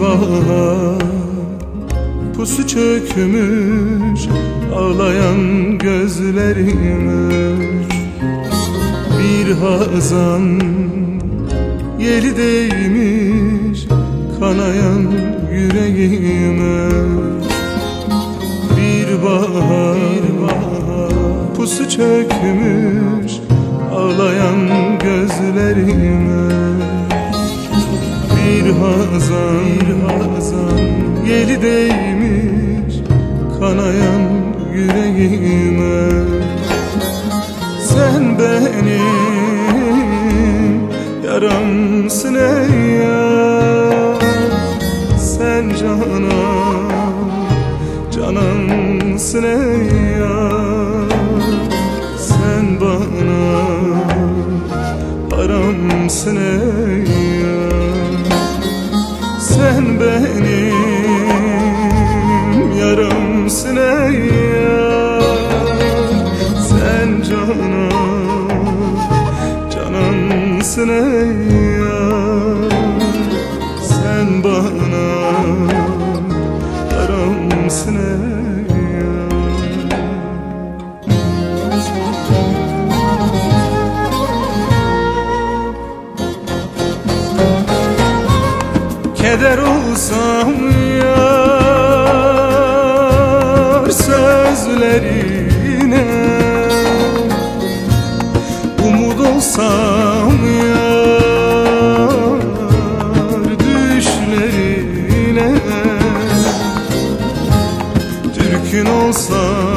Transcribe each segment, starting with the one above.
bahar Pusu çökmüş ağlayan gözlerime Bir hazan yeli değmiş kanayan yüreğime Bir bahar, bir bahar pusu çökmüş ağlayan gözlerime Bir hazan, bir hazan yeli değmiş kanayan yüreğime. Sen benim yaramsın ey Sen canan, canımsın ey Sen bana haramsın ey yar yaramsın ey yar? Sen canan, canımsın ey yar? Sen bana haramsın ey Keder olsam sözlerine. Umut olsam yar düşlerine. Türkün olsam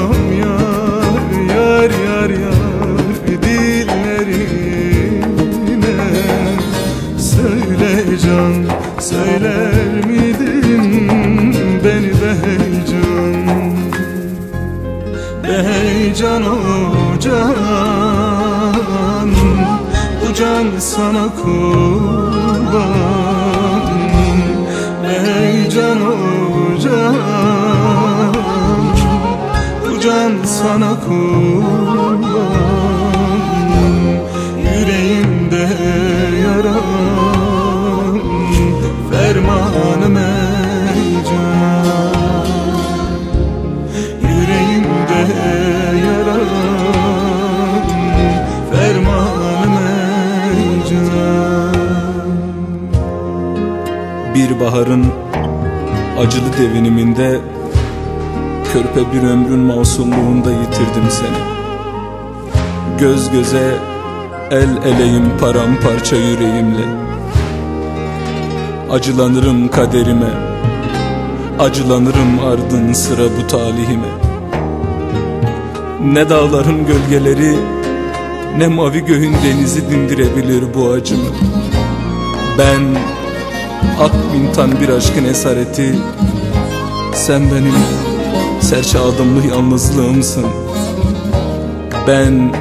sana kurban. Be heyecan o can Bu can sana kurban baharın acılı deviniminde Körpe bir ömrün masumluğunda yitirdim seni. Göz göze el eleyim paramparça yüreğimle. Acılanırım kaderime Acılanırım ardın sıra bu talihime. Ne dağların gölgeleri Ne mavi göğün denizi dindirebilir bu acımı. Ben Ak mintan bir aşkın esareti. Sen benim serçe adımlı yalnızlığımsın. Ben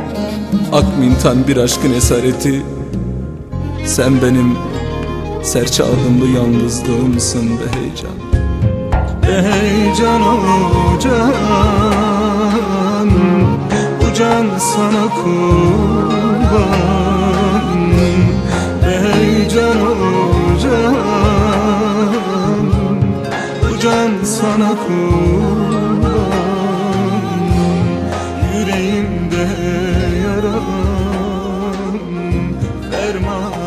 ak mintan bir aşkın esareti. Sen benim serçe adımlı yalnızlığımsın be heyecan Ey can o can. Bu can sana kurban. Ey can o ferman